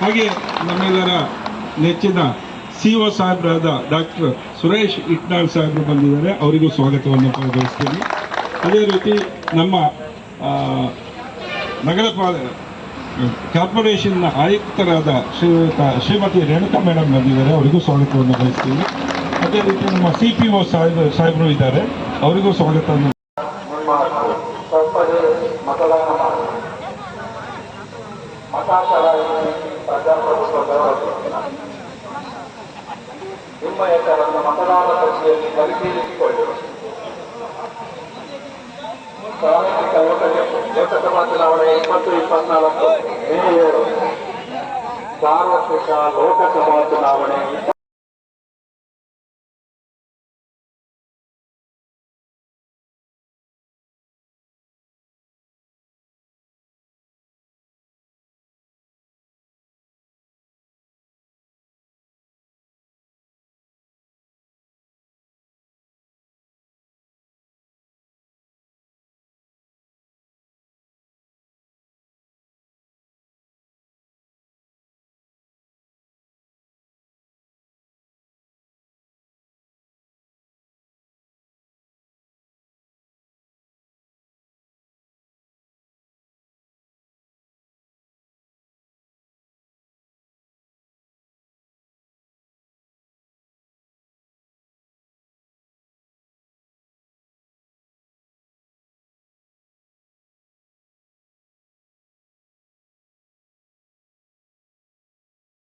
ಹಾಗೆ ನಮ್ಮೆಲ್ಲರ ನೆಚ್ಚಿನ ಸಿ ಒ ಸಾಹೇಬ್ರಾದ ಡಾಕ್ಟರ್ ಸುರೇಶ್ ಇಟ್ನಾಳ್ ಸಾಹೇಬರು ಬಂದಿದ್ದಾರೆ. ಅವರಿಗೂ ಸ್ವಾಗತವನ್ನು ಬಯಸ್ತೀನಿ ಅದೇ ರೀತಿ ನಮ್ಮ ನಗರ ಪಾಲ, ಕಾರ್ಪೊರೇಷನ್ನ ಆಯುಕ್ತರಾದ ಶ್ರೀಯುತ ಶ್ರೀಮತಿ ರೇಣುಕಾ ಮೇಡಮ್ ಬಂದಿದ್ದಾರೆ. ಅವರಿಗೂ ಸ್ವಾಗತವನ್ನು ಬಯಸ್ತೀನಿ ಅದೇ ರೀತಿ ನಮ್ಮ ಸಿ ಪಿ ಒ ಸಾಹೇಬ್, ಸಾಹೇಬರು ಇದ್ದಾರೆ. ಅವರಿಗೂ ಸ್ವಾಗತವನ್ನು ತಪ್ಪದೆ ಮತದಾನ ಮಾಡಿ ಮತ ಚಲಾಯಿಸಿ ಪ್ರಜಾಪ್ರಭುತ್ವ ಗೌರವಿಸಿ ನಿಮ್ಮ ಹೆಸರನ್ನು ಮತದಾನ ಪಟ್ಟಿಯಲ್ಲಿ ಪರಿಶೀಲಿಸಿಕೊಳ್ಳಿ ಸಾರ್ವತ್ರಿಕ ಲೋಕಸಭಾ ಚುನಾವಣೆ ಇಪ್ಪತ್ತು ಇಪ್ಪತ್ನಾಲ್ಕು ಮೇ ಏಳು ಸಾರ್ವತ್ರಿಕ ಲೋಕಸಭಾ ಚುನಾವಣೆ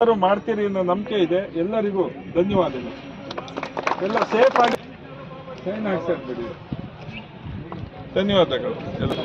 ಎಲ್ಲರೂ ಮಾಡ್ತೀರಿ ಅನ್ನೋ ನಂಬಿಕೆ ಇದೆ. ಎಲ್ಲರಿಗೂ ಧನ್ಯವಾದಗಳು. ಎಲ್ಲ ಸೇಫ್ ಆಗಿ ಸೈನ್ ಹಾಕ್ಸಾಕ್ಬಿಡಿ. ಧನ್ಯವಾದಗಳು ಎಲ್ಲ.